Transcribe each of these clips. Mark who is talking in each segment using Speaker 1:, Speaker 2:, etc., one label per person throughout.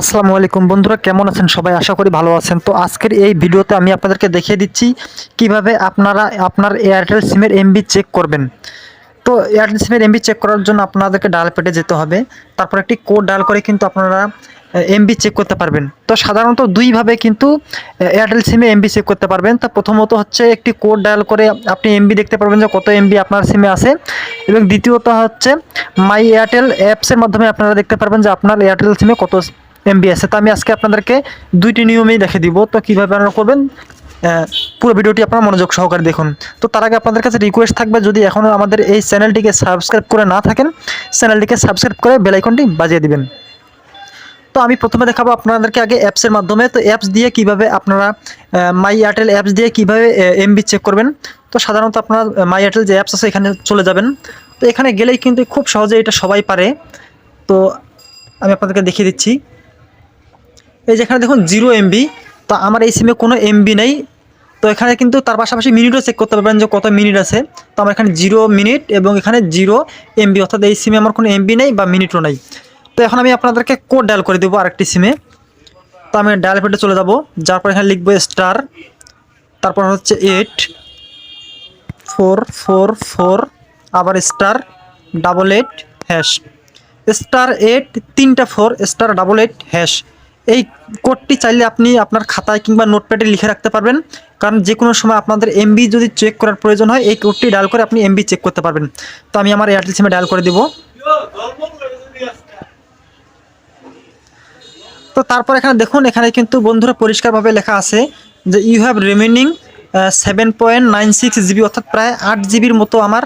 Speaker 1: আসসালামু আলাইকুম বন্ধুরা, কেমন আছেন সবাই? আশা করি ভালো আছেন। তো আজকের এই ভিডিওতে আমি আপনাদেরকে দেখিয়ে দিচ্ছি কীভাবে আপনারা আপনার এয়ারটেল সিমের এমবি চেক করবেন। তো এয়ারটেল সিমের এমবি চেক করার জন্য আপনাদেরকে ডায়াল পেটে যেতে হবে। তারপর একটি কোড ডায়াল করে কিন্তু আপনারা এমবি চেক করতে পারবেন। তো সাধারণত দুইভাবে কিন্তু এয়ারটেল সিমে এমবি চেক করতে পারবেন। তা প্রথমত হচ্ছে একটি কোড ডায়াল করে আপনি এমবি দেখতে পারবেন যে কত এমবি আপনার সিমে আছে। এবং দ্বিতীয়ত হচ্ছে মাই এয়ারটেল অ্যাপসের মাধ্যমে আপনারা দেখতে পারবেন যে আপনার এয়ারটেল সিমে কত এমবি আছে। তো আমি আজকে আপনাদেরকে দুইটি নিয়মেই দেখে দিব। তো কীভাবে আপনারা করবেন পুরো ভিডিওটি আপনারা মনোযোগ সহকারে দেখুন। তো তার আগে আপনাদের কাছে রিকোয়েস্ট থাকবে, যদি এখনও আমাদের এই চ্যানেলটিকে সাবস্ক্রাইব করে না থাকেন, চ্যানেলটিকে সাবস্ক্রাইব করে বেলাইকনটি বাজিয়ে দিবেন। তো আমি প্রথমে দেখাবো আপনাদেরকে আগে অ্যাপসের মাধ্যমে। তো অ্যাপস দিয়ে কীভাবে আপনারা মাই এয়ারটেল অ্যাপস দিয়ে কীভাবে এমবি চেক করবেন। তো সাধারণত আপনারা মাই এয়ারটেল যে অ্যাপস আছে, এখানে চলে যাবেন। তো এখানে গেলেই কিন্তু খুব সহজে এটা সবাই পারে। তো আমি আপনাদেরকে দেখিয়ে দিচ্ছি। এই যে এখানে দেখুন জিরো এমবি তো আমার এই সিমে কোনো এমবি নেই। তো এখানে কিন্তু তার পাশাপাশি মিনিটও চেক করতে পারবেন যে কত মিনিট আছে। তো আমার এখানে জিরো মিনিট এবং এখানে জিরো এমবি অর্থাৎ এই সিমে আমার কোনো এমবি নেই বা মিনিটও নেই। তো এখন আমি আপনাদেরকে কোড ডায়াল করে দেবো আরেকটি সিমে তো আমি ডায়াল পেটে চলে যাব, যার পর এখানে লিখব স্টার তারপর হচ্ছে এইট ফোর ফোর ফোর আবার star double eight hash star eight তিনটা four star double eight hash এই কোডটি চাইলে আপনি আপনার খাতায় কিংবা নোটপ্যাডে লিখে রাখতে পারবেন। কারণ যে কোনো সময় আপনাদের এমবি যদি চেক করার প্রয়োজন হয়, এই কোডটি ডায়াল করে আপনি এমবি চেক করতে পারবেন। তো আমি আমার এয়ারটেল সিমে ডায়াল করে দেবো। তো তারপর এখানে দেখুন, এখানে কিন্তু বন্ধুরা পরিষ্কারভাবে লেখা আছে যে you have remaining seven point nine six GB অর্থাৎ প্রায় আট জিবির মতো আমার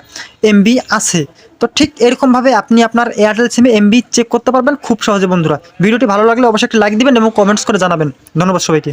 Speaker 1: এমবি আছে। তো ঠিক এরকমভাবে আপনি আপনার এয়ারটেল সিমে এমবি চেক করতে পারবেন, খুব সহজে বন্ধুরা। ভিডিওটি ভালো লাগলে অবশ্যই একটি লাইক দিবেন এবং কমেন্টস করে জানাবেন। ধন্যবাদ সবাইকে।